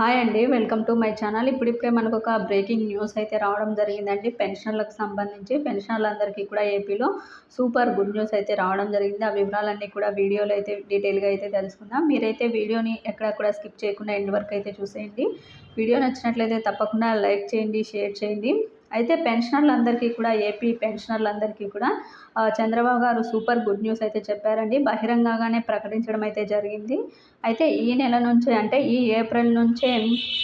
Hi అండి welcome to my channel. ఇప్పుడిప్పుడే మనకు ఒక బ్రేకింగ్ న్యూస్ అయితే రావడం జరిగిందండి. పెన్షన్లకు సంబంధించి పెన్షన్లందరికీ కూడా ఏపీలో సూపర్ గుడ్ న్యూస్ అయితే రావడం జరిగింది. ఆ వివరాలన్నీ కూడా వీడియోలో అయితే డీటెయిల్గా అయితే తెలుసుకుందాం. మీరైతే వీడియోని ఎక్కడ కూడా స్కిప్ చేయకుండా ఎండ్ వరకు అయితే చూసేయండి. వీడియో నచ్చినట్లయితే తప్పకుండా లైక్ చేయండి షేర్ చేయండి. అయితే పెన్షనర్లందరికీ కూడా ఏపీ పెన్షనర్లందరికీ కూడా చంద్రబాబు గారు సూపర్ గుడ్ న్యూస్ అయితే చెప్పారండి. బహిరంగంగానే ప్రకటించడం అయితే జరిగింది. అయితే ఈ నెల నుంచే అంటే ఈ ఏప్రిల్ నుంచే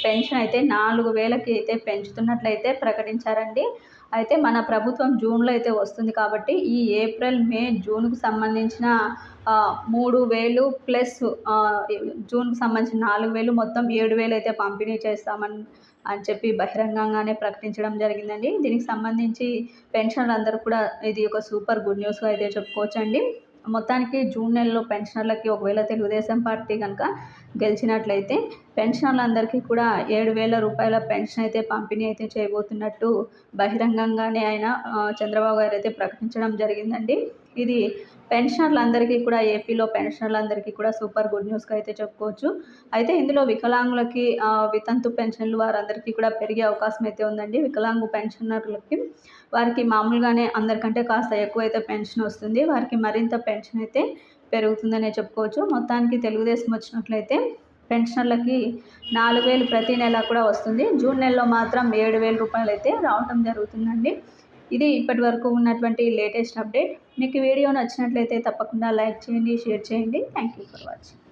పెన్షన్ అయితే నాలుగు వేలకి అయితే పెంచుతున్నట్లయితే ప్రకటించారండి. అయితే మన ప్రభుత్వం జూన్లో అయితే వస్తుంది కాబట్టి ఈ ఏప్రిల్ మే జూన్కు సంబంధించిన మూడు వేలు ప్లస్ జూన్కు సంబంధించిన నాలుగు వేలు మొత్తం ఏడు వేలు అయితే పంపిణీ చేస్తామని అని చెప్పి బహిరంగంగానే ప్రకటించడం జరిగిందండి. దీనికి సంబంధించి పెన్షన్లు అందరూ కూడా ఇది ఒక సూపర్ గుడ్ న్యూస్గా అయితే చెప్పుకోవచ్చండి. మొత్తానికి జూన్ నెలలో పెన్షనర్లకి ఒకవేళ తెలుగుదేశం పార్టీ కనుక గెలిచినట్లయితే పెన్షనర్లందరికీ కూడా ఏడు వేల రూపాయల పెన్షన్ అయితే పంపిణీ అయితే చేయబోతున్నట్టు బహిరంగంగానే ఆయన చంద్రబాబు గారు అయితే ప్రకటించడం జరిగిందండి. ఇది పెన్షనర్లందరికీ కూడా ఏపీలో పెన్షనర్లందరికీ కూడా సూపర్ గుడ్ న్యూస్గా అయితే చెప్పుకోవచ్చు. అయితే ఇందులో వికలాంగులకి వితంతు పెన్షన్లు వారందరికీ కూడా పెరిగే అవకాశం అయితే ఉందండి. వికలాంగు పెన్షనర్లకి వారికి మామూలుగానే అందరికంటే కాస్త ఎక్కువ అయితే పెన్షన్ వస్తుంది. వారికి మరింత పెన్షన్ అయితే పెరుగుతుందనే చెప్పుకోవచ్చు. మొత్తానికి తెలుగుదేశం వచ్చినట్లయితే పెన్షనర్లకి నాలుగు వేలు ప్రతి నెల కూడా వస్తుంది. జూన్ నెలలో మాత్రం ఏడు వేల రూపాయలు అయితే రావటం జరుగుతుందండి. ఇది ఇప్పటి వరకు ఉన్నటువంటి లేటెస్ట్ అప్డేట్. మీకు వీడియో నచ్చినట్లయితే తప్పకుండా లైక్ చేయండి షేర్ చేయండి. Thank you for watching.